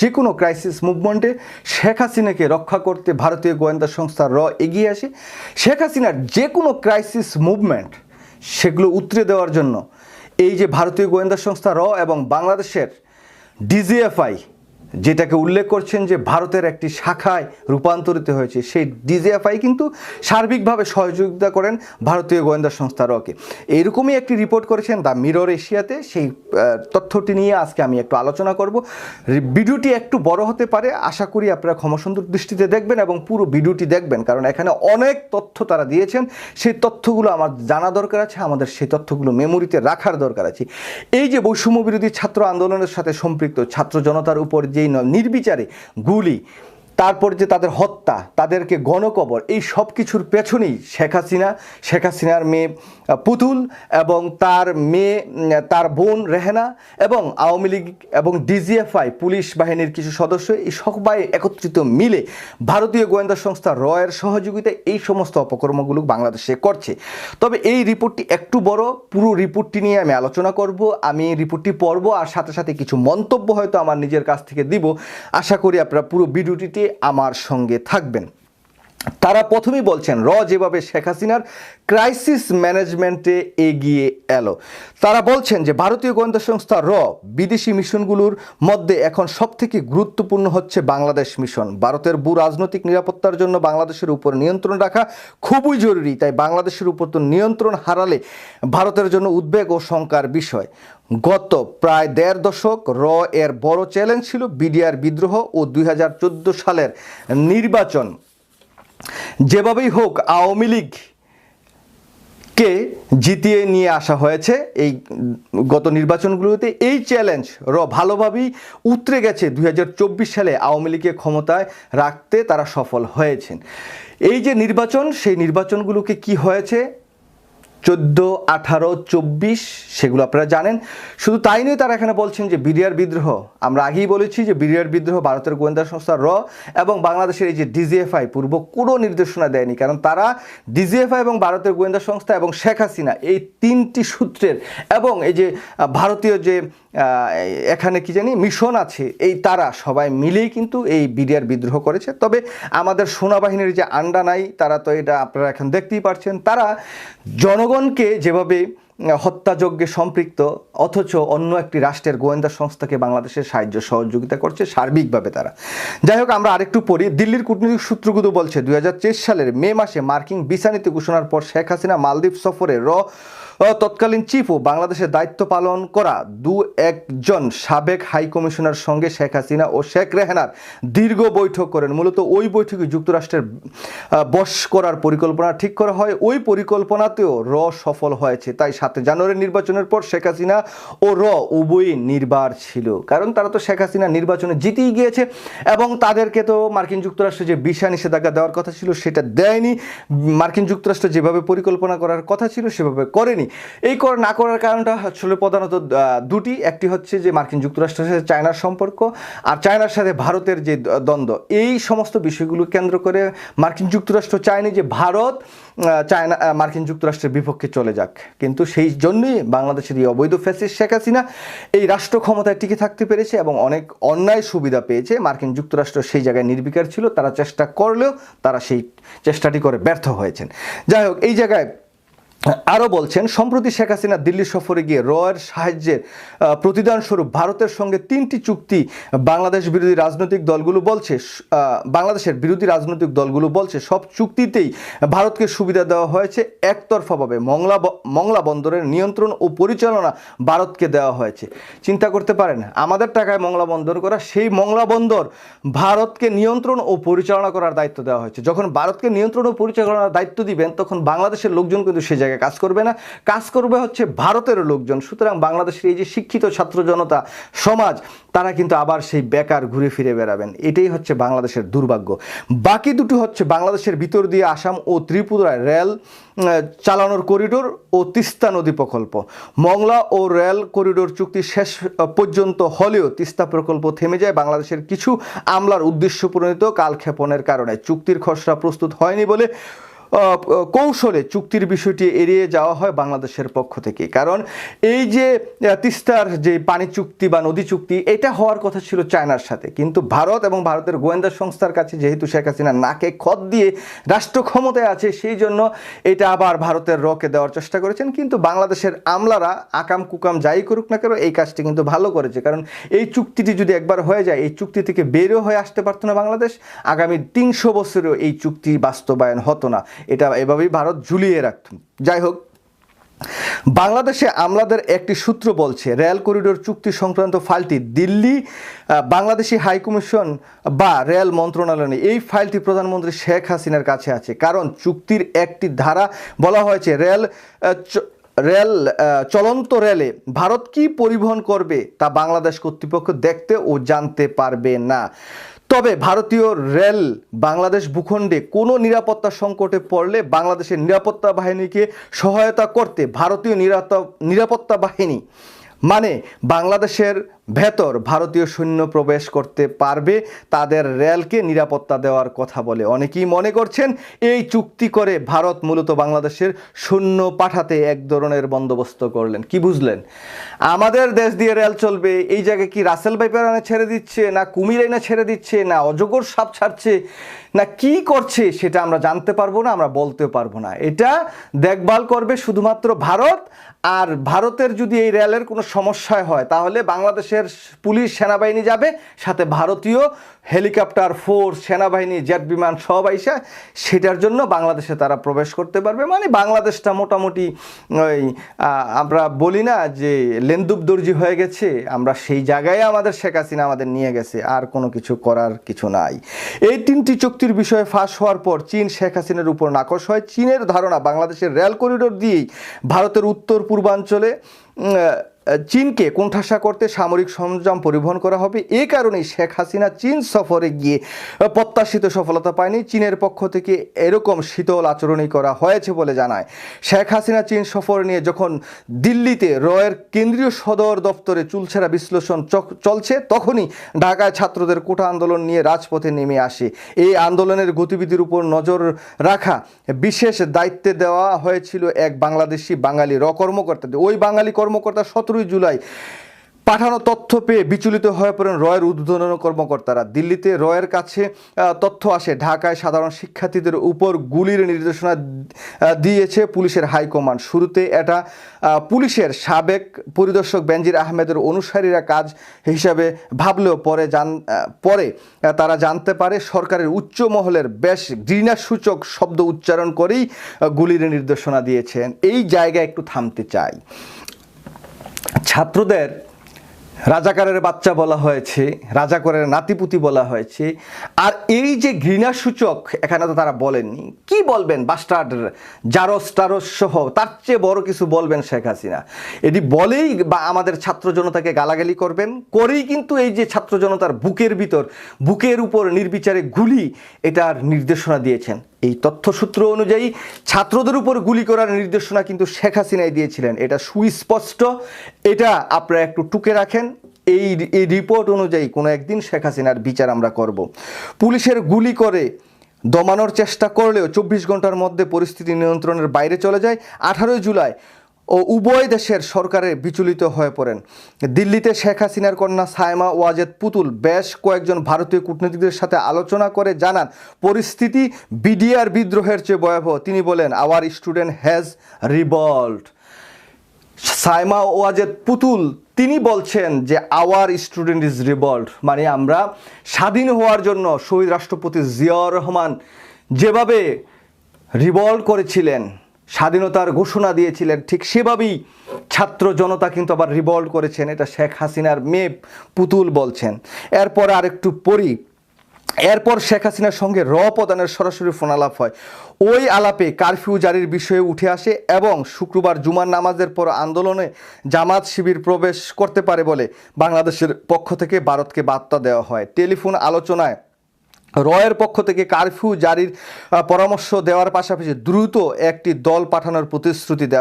যে কোনো ক্রাইসিস মুভমেন্টে শেখ হাসিনাকে রক্ষা করতে ভারতীয় গোয়েন্দা সংস্থা র এগিয়ে আসে। শেখ হাসিনার যে কোনো ক্রাইসিস মুভমেন্ট সেগুলো উতরে দেওয়ার জন্য এই যে ভারতীয় গোয়েন্দা সংস্থা র এবং বাংলাদেশের ডিজিএফআই যেটাকে উল্লেখ করছেন যে ভারতের একটি শাখায় রূপান্তরিত হয়েছে, সেই ডিজিএফআই কিন্তু সার্বিকভাবে সহযোগিতা করেন ভারতীয় গোয়েন্দা সংস্থা রকে। এইরকমই একটি রিপোর্ট করেছেন দ্য মিরর এশিয়াতে, সেই তথ্যটি নিয়ে আজকে আমি একটু আলোচনা করব। ভিডিওটি একটু বড় হতে পারে, আশা করি আপনারা ক্ষমাসুন্দর দৃষ্টিতে দেখবেন এবং পুরো ভিডিওটি দেখবেন, কারণ এখানে অনেক তথ্য তারা দিয়েছেন। সেই তথ্যগুলো আমার জানা দরকার আছে, আমাদের সেই তথ্যগুলো মেমোরিতে রাখার দরকার আছে। এই যে বৈষম্য বিরোধী ছাত্র আন্দোলনের সাথে সম্পৃক্ত ছাত্র জনতার উপর যেই নির্বিচারে গুলি, তারপর যে তাদের হত্যা, তাদেরকে গণকবর, এই সব কিছুর পেছনেই শেখ হাসিনা, শেখ হাসিনার মেয়ে পুতুল এবং তার মেয়ে তার বোন রেহেনা এবং আওয়ামী লীগ এবং ডিজিএফআই পুলিশ বাহিনীর কিছু সদস্য এই সবাই একত্রিত মিলে ভারতীয় গোয়েন্দা সংস্থা রয়ের সহযোগিতায় এই সমস্ত অপকর্মগুলো বাংলাদেশে করছে। তবে এই রিপোর্টটি একটু বড়, পুরো রিপোর্টটি নিয়ে আমি আলোচনা করব, আমি রিপোর্টটি পড়ব আর সাথে সাথে কিছু মন্তব্য হয়তো আমার নিজের কাছ থেকে দিব। আশা করি আপনারা পুরো ভিডিওটিতে আমার সঙ্গে থাকবেন। তারা প্রথমেই বলছেন, র যেভাবে শেখ হাসিনার ক্রাইসিস ম্যানেজমেন্টে এগিয়ে এলো। তারা বলছেন যে, ভারতীয় গোয়েন্দা সংস্থা র, বিদেশি মিশনগুলোর মধ্যে এখন সবথেকে গুরুত্বপূর্ণ হচ্ছে বাংলাদেশ মিশন। ভারতের ভূ রাজনৈতিক নিরাপত্তার জন্য বাংলাদেশের উপর নিয়ন্ত্রণ রাখা খুবই জরুরি, তাই বাংলাদেশের উপর তো নিয়ন্ত্রণ হারালে ভারতের জন্য উদ্বেগ ও শঙ্কার বিষয়। গত প্রায় দেড় দশক র এর বড় চ্যালেঞ্জ ছিল বিডিআর বিদ্রোহ ও দুই হাজার চোদ্দ সালের নির্বাচন। যেভাবেই হোক আওয়ামী লীগ কে জিতিয়ে নিয়ে আসা হয়েছে এই গত নির্বাচনগুলোতে, এই চ্যালেঞ্জ র ভালোভাবেই উতরে গেছে দু হাজার চব্বিশ সালে আওয়ামী লীগকে ক্ষমতায় রাখতে তারা সফল হয়েছেন। এই যে নির্বাচন, সেই নির্বাচনগুলোকে কি হয়েছে? চোদ্দ আঠারো চব্বিশ, সেগুলো আপনারা জানেন। শুধু তাই নয়, তারা এখানে বলছেন যে বিডিআর বিদ্রোহ, আমরা আগেই বলেছি যে বিডিআর বিদ্রোহ ভারতের গোয়েন্দা সংস্থা র এবং বাংলাদেশের এই যে ডিজিএফআই পূর্ব কোনো নির্দেশনা দেয়নি, কারণ তারা ডিজিএফআই এবং ভারতের গোয়েন্দা সংস্থা এবং শেখ হাসিনা এই তিনটি সূত্রের এবং এই যে ভারতীয় যে এখানে কি জানি মিশন আছে, এই তারা সবাই মিলেই কিন্তু এই বিডিআর বিদ্রোহ করেছে। তবে আমাদের সেনাবাহিনীর যে আন্ডা নাই, তারা তো এটা আপনারা এখন দেখতেই পারছেন, তারা জনগণকে যেভাবে হত্যাযজ্ঞে সম্পৃক্ত, অথচ অন্য একটি রাষ্ট্রের গোয়েন্দা সংস্থাকে বাংলাদেশের সাহায্য সহযোগিতা করছে সার্বিকভাবে তারা। যাই হোক, আমরা আরেকটু পড়ি। দিল্লির কূটনৈতিক সূত্রগুলো বলছে, দুই হাজার তেইশ সালের মে মাসে মার্কিন ভিসা ঘোষণার পর শেখ হাসিনা মালদ্বীপ সফরে র তৎকালীন চিফ ও বাংলাদেশের দায়িত্ব পালন করা দু একজন সাবেক হাই কমিশনার সঙ্গে শেখ হাসিনা ও শেখ রেহানার দীর্ঘ বৈঠক করেন। মূলত ওই বৈঠকে যুক্তরাষ্ট্রের বশ করার পরিকল্পনা ঠিক করা হয়। ওই পরিকল্পনাতেও র সফল হয়েছে। তাই সাত জানুয়ারি নির্বাচনের পর শেখ হাসিনা ও র উভয়ই নির্বার ছিল। কারণ তারা তো শেখ হাসিনা নির্বাচনে জিতেই গিয়েছে এবং তাদেরকে তো মার্কিন যুক্তরাষ্ট্র যে ভিসা নিষেধাজ্ঞা দেওয়ার কথা ছিল সেটা দেয়নি। মার্কিন যুক্তরাষ্ট্র যেভাবে পরিকল্পনা করার কথা ছিল সেভাবে করেনি। এই কর, না করার কারণটা আসলে প্রধানত দুটি। একটি হচ্ছে যে মার্কিন যুক্তরাষ্ট্রের সাথে চায়নার সম্পর্ক আর চায়নার সাথে ভারতের যে দ্বন্দ্ব। এই সমস্ত বিষয়গুলো কেন্দ্র করে মার্কিন যুক্তরাষ্ট্র চায়নি যে ভারত চায়না মার্কিন যুক্তরাষ্ট্রের বিপক্ষে চলে যাক। কিন্তু সেই জন্যই বাংলাদেশের এই অবৈধ ফ্যাসিস্ট শেখ হাসিনা এই রাষ্ট্র ক্ষমতায় টিকে থাকতে পেরেছে এবং অনেক অন্যায় সুবিধা পেয়েছে। মার্কিন যুক্তরাষ্ট্র সেই জায়গায় নির্বিকার ছিল, তারা চেষ্টা করলেও তারা সেই চেষ্টাটি করে ব্যর্থ হয়েছেন। যাই হোক, এই জায়গায় আরও বলছেন, সম্প্রতি শেখ হাসিনা দিল্লি সফরে গিয়ে রয়ের সাহায্যের প্রতিদানস্বরূপ ভারতের সঙ্গে তিনটি চুক্তি বাংলাদেশ বিরোধী রাজনৈতিক দলগুলো বলছে বাংলাদেশের বিরোধী রাজনৈতিক দলগুলো বলছে, সব চুক্তিতেই ভারতকে সুবিধা দেওয়া হয়েছে একতরফাভাবে। মংলা মংলা বন্দরের নিয়ন্ত্রণ ও পরিচালনা ভারতকে দেওয়া হয়েছে। চিন্তা করতে পারেন, আমাদের টাকায় মংলা বন্দর করা, সেই মংলা বন্দর ভারতকে নিয়ন্ত্রণ ও পরিচালনা করার দায়িত্ব দেওয়া হয়েছে। যখন ভারতকে নিয়ন্ত্রণ ও পরিচালনার দায়িত্ব দিবেন, তখন বাংলাদেশের লোকজন কিন্তু সে জায়গায় কাজ করবে না। কাজ করবে হচ্ছে ভারতের লোকজন। সুতরাং বাংলাদেশের এই যে শিক্ষিত ছাত্র জনতা সমাজ, তারা কিন্তু আবার সেই বেকার ঘুরে ফিরে বেড়াবেন। এটাই হচ্ছে বাংলাদেশের দুর্ভাগ্য। বাকি দুটো হচ্ছে বাংলাদেশের ভিতর দিয়ে আসাম ও ত্রিপুরায় রেল চালানোর করিডোর ও তিস্তা নদী প্রকল্প। মংলা ও রেল করিডোর চুক্তি শেষ পর্যন্ত হলেও তিস্তা প্রকল্প থেমে যায়। বাংলাদেশের কিছু আমলার উদ্দেশ্য প্রণীত কালক্ষেপণের কারণে। চুক্তির খসড়া প্রস্তুত হয়নি বলে কৌশলে চুক্তির বিষয়টি এড়িয়ে যাওয়া হয় বাংলাদেশের পক্ষ থেকে। কারণ এই যে তিস্তার যে পানি চুক্তি বা নদী চুক্তি, এটা হওয়ার কথা ছিল চায়নার সাথে। কিন্তু ভারত এবং ভারতের গোয়েন্দা সংস্থার কাছে যেহেতু শেখ হাসিনা নাকে খত দিয়ে রাষ্ট্র ক্ষমতায় আছে, সেই জন্য এটা আবার ভারতের রকে দেওয়ার চেষ্টা করেছেন। কিন্তু বাংলাদেশের আমলারা আকাম কুকাম যাই করুক না কেন, এই কাজটি কিন্তু ভালো করেছে। কারণ এই চুক্তিটি যদি একবার হয়ে যায়, এই চুক্তি থেকে বেরো হয়ে আসতে পারতো না বাংলাদেশ। আগামী তিনশো বছরেও এই চুক্তি বাস্তবায়ন হতো না। এটা এভাবেই ভারত ঝুলিয়ে রাখত। যাই হোক, বাংলাদেশে আমলাদের একটি সূত্র বলছে, রেল করিডোর চুক্তি সংক্রান্ত ফাইলটি দিল্লি বাংলাদেশি হাইকমিশন বা রেল মন্ত্রণালয় এই ফাইলটি প্রধানমন্ত্রী শেখ হাসিনার কাছে আছে। কারণ চুক্তির একটি ধারা বলা হয়েছে, রেল রেল চলন্ত রেলে ভারত কি পরিবহন করবে তা বাংলাদেশ কর্তৃপক্ষ দেখতে ও জানতে পারবে না। তবে ভারতীয় রেল বাংলাদেশ ভূখণ্ডে কোনো নিরাপত্তা সংকটে পড়লে বাংলাদেশের নিরাপত্তা বাহিনীকে সহায়তা করতে ভারতীয় নিরাপত্তা বাহিনী মানে বাংলাদেশের ভেতর ভারতীয় সৈন্য প্রবেশ করতে পারবে, তাদের রেলকে নিরাপত্তা দেওয়ার কথা বলে অনেকেই মনে করছেন এই চুক্তি করে ভারত মূলত বাংলাদেশের সৈন্য পাঠাতে এক ধরনের বন্দোবস্ত করলেন। কি বুঝলেন? আমাদের দেশ দিয়ে রেল চলবে, এই জায়গায় কি রাসেল বাইপার আনে ছেড়ে দিচ্ছে, না কুমির ছেড়ে দিচ্ছে, না অজগর সাপ ছাড়ছে, না কি করছে সেটা আমরা জানতে পারব না, আমরা বলতেও পারব না। এটা দেখভাল করবে শুধুমাত্র ভারত, আর ভারতের যদি এই রেলের কোনো সমস্যা হয়, তাহলে বাংলাদেশের পুলিশ সেনাবাহিনী যাবে, সাথে ভারতীয় হেলিকপ্টার ফোর্স, সেনাবাহিনী, জেট বিমান সব আইসা সেটার জন্য বাংলাদেশে তারা প্রবেশ করতে পারবে। মানে বাংলাদেশটা মোটামুটি ওই আমরা বলি না যে লেন্দুব দর্জি হয়ে গেছে, আমরা সেই জায়গায় আমাদের শেখ হাসিনা আমাদের নিয়ে গেছে, আর কোনো কিছু করার কিছু নাই। এই তিনটি চুক্তির বিষয়ে ফাঁস হওয়ার পর চীন শেখ হাসিনার উপর নাকশ হয়। চীনের ধারণা, বাংলাদেশের রেল করিডোর দিয়েই ভারতের উত্তর পূর্বাঞ্চলে চীনকে কোণঠাসা করতে সামরিক সরঞ্জাম পরিবহন করা হবে। এ কারণেই শেখ হাসিনা চীন সফরে গিয়ে প্রত্যাশিত সফলতা পায়নি। চীনের পক্ষ থেকে এরকম শীতল আচরণই করা হয়েছে বলে জানায়। শেখ হাসিনা চীন সফর নিয়ে যখন দিল্লিতে রয়ের কেন্দ্রীয় সদর দপ্তরে চুলছেরা বিশ্লেষণ চলছে, তখনই ঢাকায় ছাত্রদের কোটা আন্দোলন নিয়ে রাজপথে নেমে আসে। এই আন্দোলনের গতিবিধির উপর নজর রাখা বিশেষ দায়িত্বে দেওয়া হয়েছিল এক বাংলাদেশি বাঙালি র কর্মকর্তাদের ওই বাঙালি কর্মকর্তা সতেরোই জুলাই পাঠানো তথ্য পেয়ে বিচলিত হয়ে পড়েন রয়ের উদ্বোধন কর্মকর্তারা। দিল্লিতে রয়ের কাছে তথ্য আসে। ঢাকায় সাধারণ শিক্ষার্থীদের উপর গুলির নির্দেশনা দিয়েছে পুলিশের হাইকমান্ড। শুরুতে এটা পুলিশের সাবেক পরিদর্শক বেনজির আহমেদের অনুসারীরা কাজ হিসাবে ভাবলেও পরে জান পরে তারা জানতে পারে সরকারের উচ্চ মহলের বেশ ঘৃণাসূচক শব্দ উচ্চারণ করেই গুলির নির্দেশনা দিয়েছেন। এই জায়গায় একটু থামতে চাই। ছাত্রদের রাজাকারের বাচ্চা বলা হয়েছে, রাজাকরের নাতিপুতি বলা হয়েছে। আর এই যে ঘৃণাসূচক, এখানে তো তারা বলেননি। কি বলবেন বাস্টার্ড জারস টারস সহ? তার চেয়ে বড় কিছু বলবেন শেখ হাসিনা। এটি বলেই বা আমাদের ছাত্র জনতাকে গালাগালি করবেন, করেই কিন্তু এই যে ছাত্র জনতার বুকের ভিতর, বুকের উপর নির্বিচারে গুলি, এটার নির্দেশনা দিয়েছেন। এই তথ্যসূত্র অনুযায়ী ছাত্রদের উপর গুলি করার নির্দেশনা কিন্তু শেখ হাসিনাই দিয়েছিলেন। এটা সুস্পষ্ট। এটা আপনারা একটু টুকে রাখেন। এই এই রিপোর্ট অনুযায়ী কোনো একদিন শেখ হাসিনার বিচার আমরা করব। পুলিশের গুলি করে দমানোর চেষ্টা করলেও চব্বিশ ঘণ্টার মধ্যে পরিস্থিতি নিয়ন্ত্রণের বাইরে চলে যায়। আঠারোই জুলাই ও উভয় দেশের সরকারে বিচলিত হয়ে পড়েন। দিল্লিতে শেখ হাসিনার কন্যা সায়মা ওয়াজেদ পুতুল বেশ কয়েকজন ভারতীয় কূটনীতিকদের সাথে আলোচনা করে জানান, পরিস্থিতি বিডিআর বিদ্রোহের চেয়ে ভয়াবহ। তিনি বলেন our student has revolt Saima Wazed Putul, তিনি বলছেন যে আওয়ার স্টুডেন্ট ইজ রিভল্ট মানে আমরা স্বাধীন হওয়ার জন্য শহীদ রাষ্ট্রপতি জিয়াউর রহমান যেভাবে রিভল্ট করেছিলেন স্বাধীনতার ঘোষণা দিয়েছিলেন। ঠিক সেভাবেই ছাত্র জনতা কিন্তু আবার রিভল্ট করেছেন। এটা শেখ হাসিনার মেয়ে পুতুল বলছেন। এরপর আরেকটু পড়ি। এরপর শেখ হাসিনার সঙ্গে র প্রদানের সরাসরি ফোন আলাপ হয়। ওই আলাপে কারফিউ জারির বিষয়ে উঠে আসে এবং শুক্রবার জুমার নামাজের পর আন্দোলনে জামাত শিবির প্রবেশ করতে পারে বলে বাংলাদেশের পক্ষ থেকে ভারতকে বার্তা দেওয়া হয়। টেলিফোন আলোচনায় রয়ের পক্ষ থেকে কারফিউ জারির পরামর্শ দেওয়ার পাশাপাশি দ্রুত একটি দল পাঠানোর প্রতিশ্রুতি দেওয়া